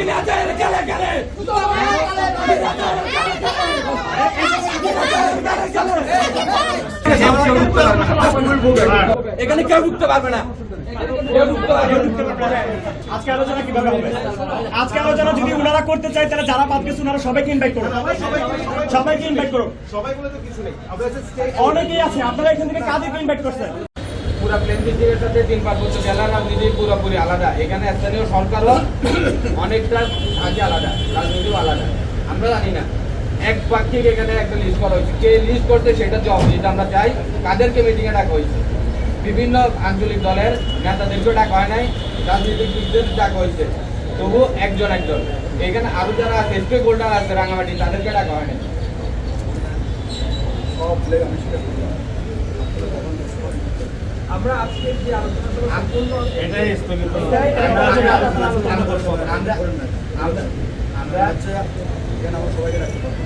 বিনাদের গেলে গেলে। এখানে কেউ ঢুকতে পারবে না। আজকে আলোচনা কীভাবে হবে? আজকে আলোচনা যদি ওনারা করতে চায় তাহলে যারা বাদ গেছে ওনারা সবাইকে ইনভাইট করুন সবাইকে ইনভাইট করুন সবাই বলে তো কিছু নেই। আমরা হচ্ছে স্টেট অনেকেই আছে আপনারা এখান থেকে কাদেরকে ইনভাইট করছেন? পুরা প্লেন ডিস্ট্রিক্টের সাথে তিন পার্বত্য জেলার রাজনীতি পুরোপুরি আলাদা। এখানে স্থানীয় সরকারও অনেকটা আগে আলাদা, রাজনীতিও আলাদা। আমরা জানি না, এক পাক্ষিক এখানে একটা লিস্ট করা হয়েছে। কে লিস্ট করতে সেটা জব যেটা আমরা চাই। কাদেরকে মিটিংয়ে ডাকা হয়েছে? বিভিন্ন আঞ্চলিক দলের নেতাদেরকেও ডাকা হয় নাই রাজনীতিবিদদের ডাকা হয়েছে। তবু একজন একজন এখানে আরও যারা আছে স্টেক হোল্ডার আছে রাঙামাটি, তাদেরকে ডাকা হয় নাই। আমরা আজকে যে আলোচনা এটাই স্থগিত আমরা আমরা আমরা আমরা আচ্ছা এখানে আমরা সবাইকে রাখতে পারব।